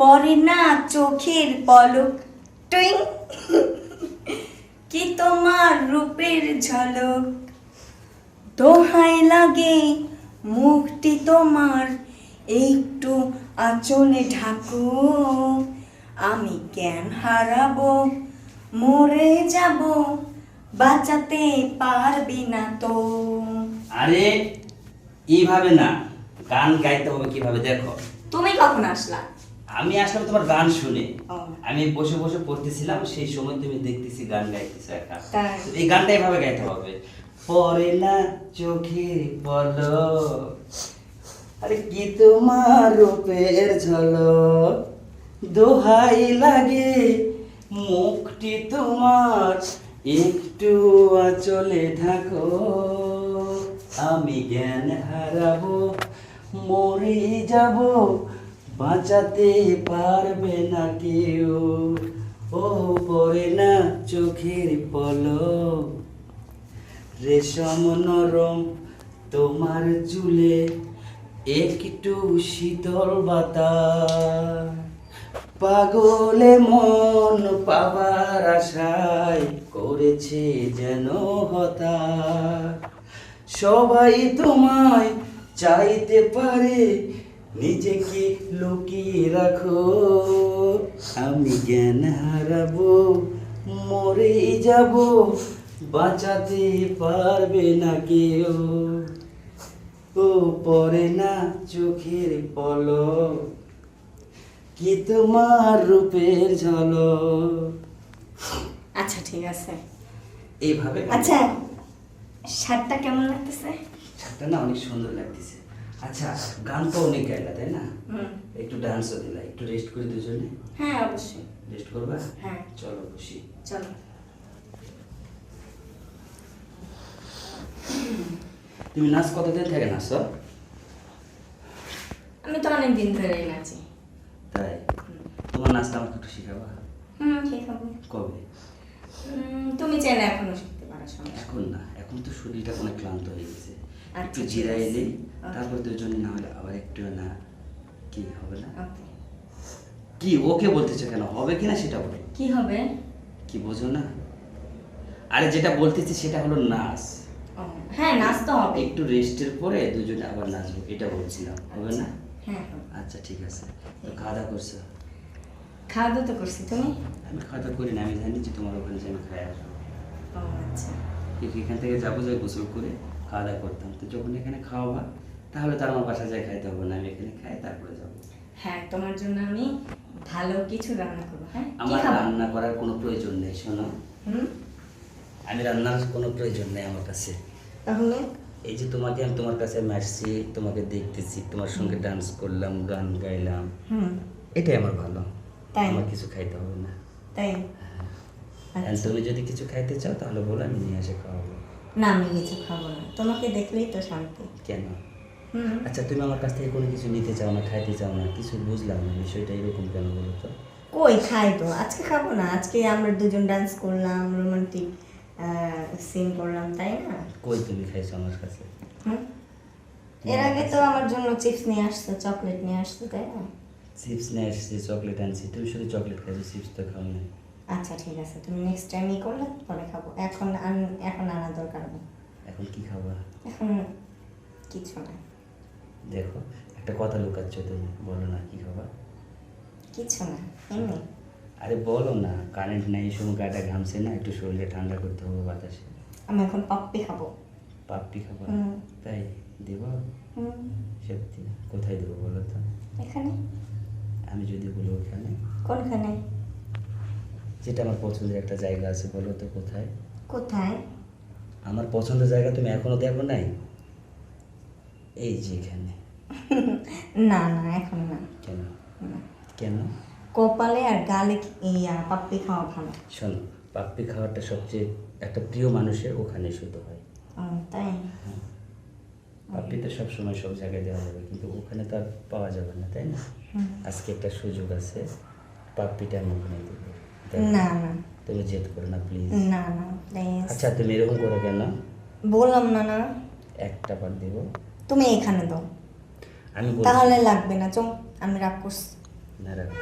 পরে না চোখের পলক। টুইং। কি তোমার রূপের ঝলক? দোহাই লাগে মুখটি তোমার একটু আঁচলে ঢাকো। আমি জ্ঞান হারাবো মরে যাব বাঁচাতে পারবি না তো। আরে এইভাবে না গান গাইতে হবে কীভাবে দেখো। তুমি কখন আসলা? আমি আসলে তোমার গান শুনে। আমি বসে বসে পড়তেছিলাম সেই সময় তুমি দেখতেছি গান গাইতেছো একা এই গানটা এভাবে গাইতে হবে। পরে না চোখে বলো আরে কি তোমার রূপের ঝলক? দোহাই লাগে মুখটি তোমার একটু আচলে থাকো আমি জ্ঞান হারাবো মরে যাব বাঁচাতে পারবে না কেউ। ও পরে না চোখের পলক। রেশম নরম তোমার চুলে, একটু শীতল বাতাস। পাগলে মন পাবার আশায় করেছে যেন হতাশ। সবাই তোমায় চাইতে পারে নিজেকে লুকিয়ে রাখো। আমি জ্ঞান হারাবো মরে যাব। বাঁচাতে পারবে না কেউ। ও পরে না চোখের পলক। কি তোমার রূপের ঝলক? আচ্ছা ঠিক আছে। এইভাবে আচ্ছা শার্টটা কেমন লাগতেছে? শার্টটা না অনেক সুন্দর লাগতেছে। আচ্ছা গান তো অনেক গাইলা তাই না? একটু ডান্সও দিলা একটু রেস্ট করে দুজনে হ্যাঁ অবশ্যই। রেস্ট করবা? হ্যাঁ। চলো খুশি চলো। তুমি নাচ কতদিন থেকে নাচো? আমি তো অনেক দিন ধরেই নাচি। তাই? তোমার নাচটা আমাকে একটু শিখাবা। হুম হবে কবে? তুমি চাইলে এখনও নেই। এখন না এখন তো শরীরটা অনেক ক্লান্ত হয়ে গেছে। আচ্ছা, একটু জিরাই নেই তারপর দুজনে না হলে আবার একটু না কি হবে না? কি ওকে বলতেছে কেন? হবে কিনা সেটা বলো। কি হবে? কি বোঝো না? আরে যেটা বলতেছি সেটা হলো নাচ হ্যাঁ নাচ তো হবে। একটু রেস্টের পরে দুজনে আবার নাচবো এটা বলছিলাম হবে না? হ্যাঁ আচ্ছা ঠিক আছে। তো খাওয়া দাওয়া করছ? খাওয়া দাওয়া তো করছি তুমি? আমি খাওয়া দাওয়া করি না আমি জানি যে তোমার ওখানে আমি খাই আসব আচ্ছা এখান থেকে যাব যাই গোসল করে খাওয়া দাওয়া করতাম। তো যখন এখানে খাওয়াবা তাহলে তার আমার বাসা যাই খাইতে হবে না। আমি এখানে খাই তারপরে যাব। হ্যাঁ তোমার জন্য আমি ভালো কিছু রান্না করব হ্যাঁ? আমার রান্না করার কোনো প্রয়োজন নেই শোনো। হুম? আমি রান্নার কোনো প্রয়োজন নেই আমার কাছে। তাহলে? এই যে তোমাকে আমি তোমার কাছে আসছি তোমাকে দেখতেছি তোমার সঙ্গে ডান্স করলাম গান গাইলাম। হুম। এটাই আমার ভালো। তাই? আমার কিছু খাইতে হবে না। তাই? আর আচ্ছা। তুমি যদি কিছু খাইতে চাও তাহলে বলো আমি নিয়ে এসে খাওয়াবো। না আমি কিছু খাব না। তোমাকে দেখলেই তো শান্তি। কেন? আচ্ছা তুমি আমার কাছ থেকে কোনো কিছু নিতে চাও না খাইতে চাও না কিছু বুঝলাম না বিষয়টা এরকম কেন বলো তো? কই খাই তো আজকে খাব না। আজকে আমরা দুজন ডান্স করলাম রোমান্টিক সিন করলাম তাই না? কই তুমি খাইছো আমার কাছে? এর আগে তো আমার জন্য চিপস নিয়ে আসছো চকলেট নিয়ে আসছো তাই না? চিপস নিয়ে আসছি চকলেট আনছি। তুমি শুধু চকলেট খাইছো চিপস তো খাও না আচ্ছা ঠিক আছে। তুমি নেক্সট টাইম ই করলে পরে খাব। এখন এখন আনা দরকার নেই। এখন কি খাবা? এখন কিছু না। দেখো একটা কথা লুকাচ্ছ তুমি বলো না কি খাবা? কিছু না এমনি। আরে বলো না কারেন্ট নাই সময় গাটা ঘামছে না একটু শরীরে ঠান্ডা করতে হবে বাতাসে। আমি এখন পাপ্পি খাব। পাপ্পি খাব। তাই? দেবো? হুম। সত্যি? কোথায় দেবো বলো তো? এখানে। আমি যদি বলি ওখানে। কোনখানে? যেটা আমার পছন্দের একটা জায়গা আছে বলো তো কোথায়? কোথায়? আমার পছন্দের জায়গা তুমি এখনও দেখো নাই? এই যে এখানে। না না এখন না। কেন। কেন? কপালে আর গালে কি- ইয়া পাপ্পি খাওয়া ভালো? শোনো পাপ্পি খাওয়াটা সবচেয়ে একটা প্রিয় মানুষের ওখানে শুধু হয়। তাই? পাপ্পি তো সবসময় সব জায়গায় দেওয়া যাবে কিন্তু ওখানে তো আর পাওয়া যাবে না তাই না? আজকে একটা সুযোগ আছে পাপ্পিটা আমি ওখানে দেবো। না না। তুমি জেদ করো না প্লিজ না না আচ্ছা তুমি এরকম করো কেন? বললাম না না। একটা বার দেবো। তুমি এখানে দাও। আমি তাহলে লাগবে না চল আমি রাগ করছি। না রাখো